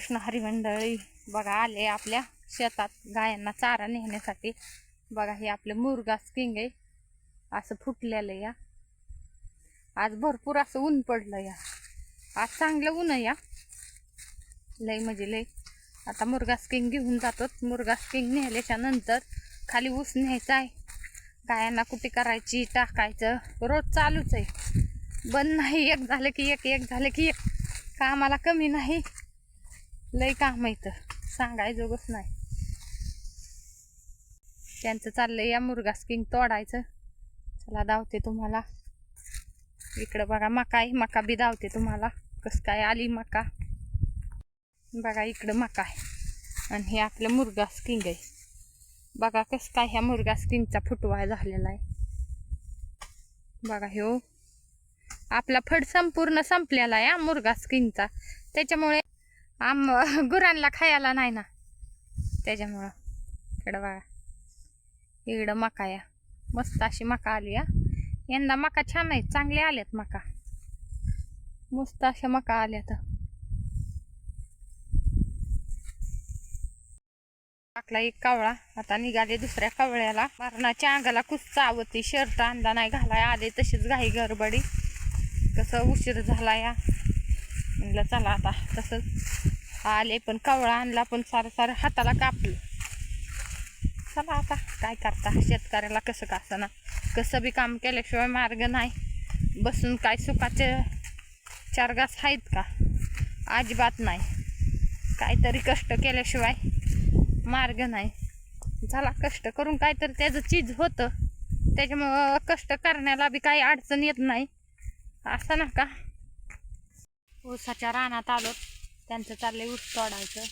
कृष्ण हरी मंडळी बघा आले आपल्या शेतात गायांना चारा नेण्यासाठी. बघा हे आपलं मुरगास किंग आहे. असं फुटलेलं या. आज भरपूर असं ऊन पडलं या. आज चांगलं ऊन आहे या. लय म्हणजे लय. आता मुरगा स्किंग घेऊन जातो. मुरगा स्किंग नेल्याच्या नंतर खाली ऊस न्यायचा आहे. गायांना कुठे करायची टाकायचं? रोज चालूच आहे. बंद नाही. एक झालं की एक एक झालं की एक. कामाला कमी नाही. लय काम आहे तर सांगाय जोगच नाही. त्यांचं चाललंय या मुर्गा स्किंग तोडायचं. चला धावते तुम्हाला. इकडं बघा मका आहे. मका बी धावते तुम्हाला. कसं काय आली मका? बघा इकडं मका आहे. आणि हे आपलं मुर्गा स्किंग आहे. बघा कसं काय ह्या मुर्गा स्किंगचा फुटवा झालेला आहे. बघा हो आपला फड संपूर्ण संपलेला आहे हा मुर्गा स्किंगचा त्याच्यामुळे आम गुरांना खायला नाही ना. त्याच्यामुळं इकडं बघा इकडं मका या. मस्त अशी मका आली या यंदा मका छान आहेत चांगले आल्यात मका. मस्त अशा मका आल्यात टाकला एक कावळा. आता निघाले दुसऱ्या कावळ्याला. मरणाच्या अंगाला कुस चावती शर्ट अंदा नाही घालाय. आले तशीच घाई गडबडी. कसं उशीर झाला या. म्हणलं चला आता तसंच. आले पण कवळा आणला पण सारं सारं हाताला कापलं. चला आता काय करता? शेतकऱ्याला कसं का ना? कसं बी काम केल्याशिवाय मार्ग नाही. बसून काय सुखाचे चार घास आहेत का? अजिबात नाही. काहीतरी कष्ट केल्याशिवाय मार्ग नाही. झाला कष्ट करून काहीतरी त्याचं चीज होतं. त्याच्यामुळं कष्ट करण्याला बी काही अडचण येत नाही. असं ना का? ऊसाच्या रानात आलो त्यांचं चाललंय ऊस तोडायचं.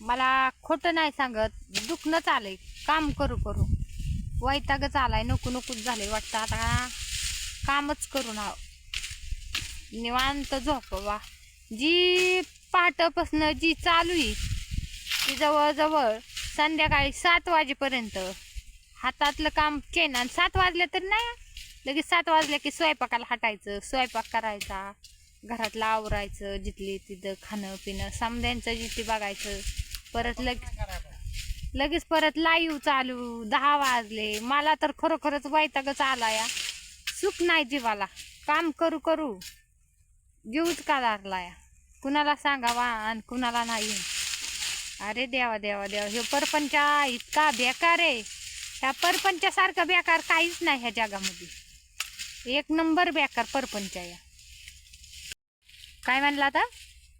मला खोटं नाही सांगत दुखणंच आलंय. काम करू करू. वैतागच आलाय नको नकोच झालंय वाटतं. आता कामच करू ना. निवांत झोपवा. जी पहाटपासनं जी चालू आहे ती जवळजवळ संध्याकाळी सात वाजेपर्यंत हातातलं काम केन आणि सात वाजले तर नाही. लगेच सात वाजल्या की स्वयंपाकाला हटायचं स्वयंपाक करायचा. घरातलं आवरायचं जिथली तिथं खाणं पिणं सामद्यांचं जिथे बघायचं परत लग लगेच परत लाईव्ह चालू दहा वाजले. मला तर खरोखरच वैतागच आला या सुख नाही जीवाला. काम करू करू. जीवच का लागला या कुणाला सांगावा आणि कुणाला नाही? अरे देवा देवा देवा. हे परपंच इतका बेकार आहे. ह्या परपंचासारखं बेकार काहीच नाही ह्या जगामध्ये. एक नंबर बेकार परपंच या काय म्हणला आता?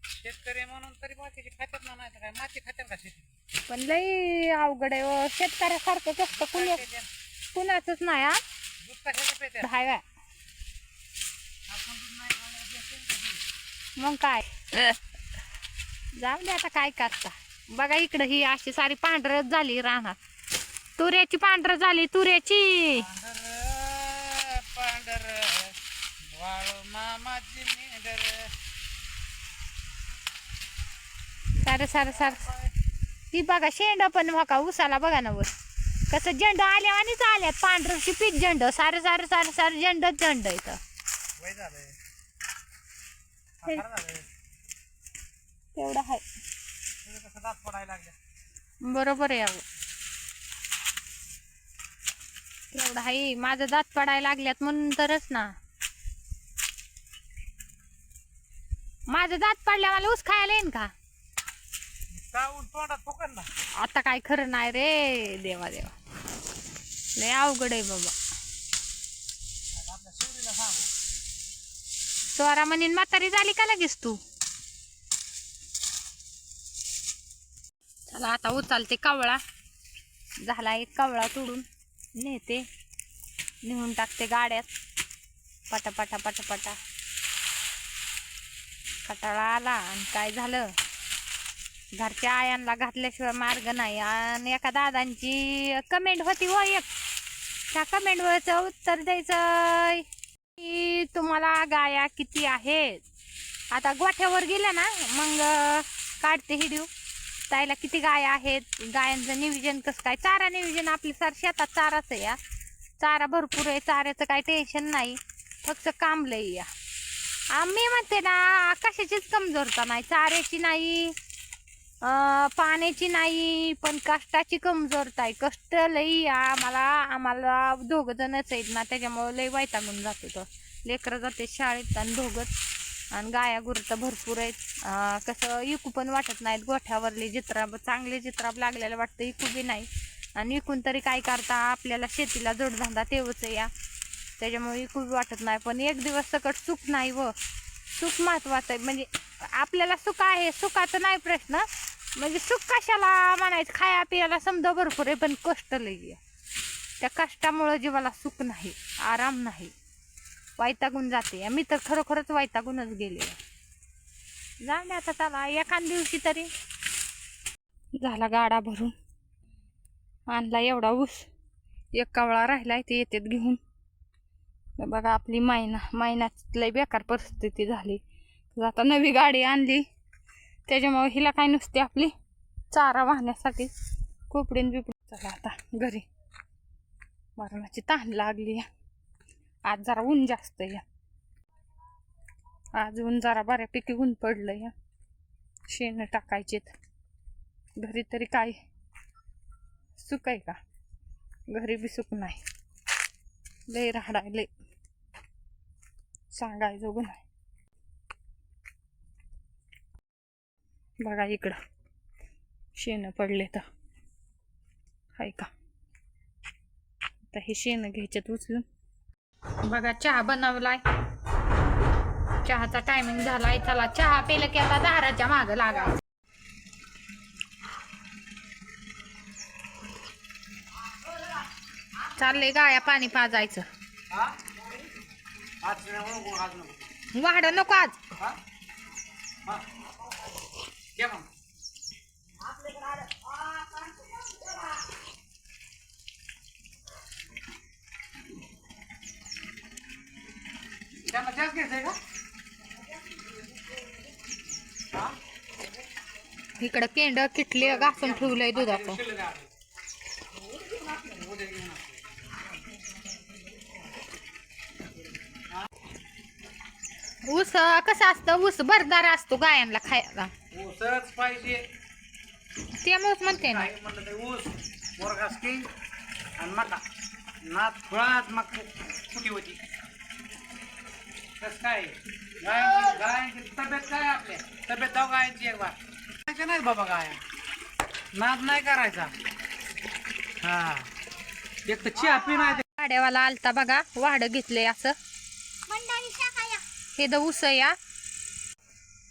शेतकरी म्हणून तरी बाकीचे खात्यात ना नाही तर काय माती खात्यात का शेती? पण लई अवघड आहे व. शेतकऱ्यासारखं कष्ट कुणी कुणाचंच नाही हा. दूध कशाचं पेत्या हाय काय आपण दूध नाही खाण्याचं असेल तर मग काय? जाऊ दे आता काय करता. बघा इकडं ही अशी सारी पांढरच झाली रानात. तुऱ्याची पांढर झाली तुऱ्याची. पांढर पांढर. वाळू मामाची मेंढर सारं सारं सारं. ती बघा शेंड पण बघा उसाला बघा ना वर. कसं झेंड आल्या आणि आल्यात. पांढरशी पीक झेंड. सारं सारं सारं सारं झेंडच झेंड इथं. तेवढं आहे. बरोबर आहे तेवढं आहे. माझं दात पडायला लागल्यात म्हणून तरच ना. माझं दात पडल्या मला ऊस खायला येईन का? चावून तोंडात फुकन ना. आता काय खरं नाही रे देवा देवा. लय अवघड आहे बाबा. आपल्या शिवरीला सांगू. चोरा म्हणीन म्हातारी झाली का लगेच तू? चला आता उचलते कवळा. झाला एक कवळा तोडून नेते. नेऊन टाकते गाड्यात. पटा पटा पटा पटा कटाळा आला आणि काय झालं? घरच्या आयांना घातल्याशिवाय मार्ग नाही. आणि एका दादांची कमेंट होती हो एक. त्या कमेंटवरचं उत्तर द्यायचं की तुम्हाला गाया किती आहेत? आता गोठ्यावर गेल्या ना मग काढते हिडिओ ताईला किती गाया आहेत? गायांचं नियोजन कसं काय? चारा नियोजन आपली सार शेतात चाराच आहे या. चारा भरपूर आहे चाऱ्याचं काही टेन्शन नाही. फक्त काम लई या आम्ही म्हणते ना कशाचीच कमजोरता नाही चाऱ्याची नाही. पाण्याची नाही पण कष्टाची कमजोरता आहे कष्ट लई आम्हाला आम्हाला दोघं जणच आहेत ना त्याच्यामुळे लई वैतागून जातो तो. लेकरं जाते शाळेत आणि दोघंच आणि गाया गुरतं भरपूर आहेत. कसं इकू पण वाटत नाहीत गोठ्यावरली जित्राब चांगले जित्राब लागलेलं वाटतं इकू बी नाही. आणि इकून तरी काय करता आपल्याला शेतीला जोडधंदा तेवच या. त्याच्यामुळे इकू वाटत नाही. पण एक दिवस सकट सुख नाही व. सुख महत्वाचं आहे. म्हणजे आपल्याला सुख आहे सुखाचं नाही प्रश्न. म्हणजे सुख कशाला म्हणायचं? खाया पियाला समजा भरपूर आहे पण कष्ट लई त्या कष्टामुळं जीवाला सुख नाही आराम नाही. वायतागून जाते. मी तर खरोखरच वायतागूनच गेले जाणे आता चला एखाद दिवशी तरी. झाला गाडा भरून. आणला एवढा ऊस. एक कावळा राहिलाय ते येतात घेऊन. बघा आपली मायना मायनात लई बेकार परिस्थिती झाली. आता नवी गाडी आणली. त्याच्यामुळे हिला काय नुसते आपली चारा वाहण्यासाठी कोपडीन बिपडून. चला आता घरी. मरणाची तहान लागली आहे. आज जरा ऊन जास्त या. आज ऊन जरा बऱ्यापैकी ऊन पडलं या. शेण टाकायचेत. घरी तरी काय सुख आहे का? घरी बी सुक नाही. लय राहडाय लय सांगायचं नाही. बघा इकडं. शेण पडले तर. हाय का? आता हे शेण घ्यायच्यात उचलून. बघा चहा बनवलाय. चहाचा टायमिंग झालाय. चला चहा पेलं की आता दाराच्या मागं लागायचं चाललंय गाया पाणी पाजायचं. वाढ नको आज हा हा घ्या मग त्यांना जास्त घ्यायचंय का? हा? इकडं केंड किटली घासून ठेवलंय दुधाचं. ऊस कसं असतं ऊस भरदार असतो गायांना खायला. ऊसच पाहिजे. त्यामुळेच म्हणते ना. ऊस आणि मका. नात फळात मग कुठी होती. कस काय? गायांची गायांची तब्येत काय आपल्या? तब्येत जाऊ गायांची एक बार गायच्या नाही बाबा गाया नाद नाही करायचा. हा. एक तर चहा पी नाही गाड्यावाला आलता बघा वाढ घेतलंय असं. हे द ऊस या.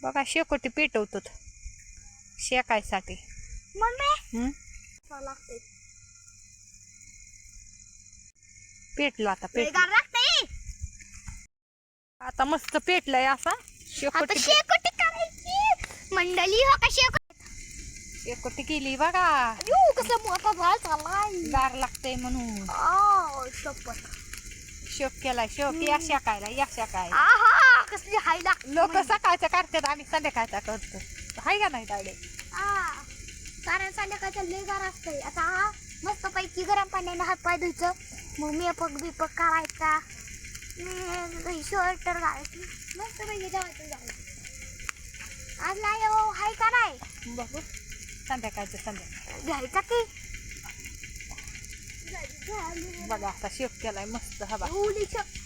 बघा शेकोटी पेटवतो शेकायसाठी? पेटलो आता पेटलो. आता मस्त पेटलंय असा. शेकोटी करायची. मंडळी हो का शेकोटी? शेकोटी केली बघा. यू कसं मोठा झाड चाललाय गार लागतंय म्हणून. आ शपथ. शेक केलाय शेक. या शेकायला या शेकायला आहा कसली हाय लाग लोक सकाळच्या करतात आणि संध्याकाळच्या करतो हाय का नाही आ कारण संध्याकाळचं लय गार असतंय. आता हा मस्त पैकी गरम पाण्याने हात पाय धुयचं. मग मेपक बिपक करायचा स्वेटर घालायची मस्त पैकी जेवायचं जायचं आज नाही हो हाय का नाही? बघू संध्याकाळचं संध्याकाळ. घ्यायचा की बघा आता शेक केलाय मस्त हवा. होली शप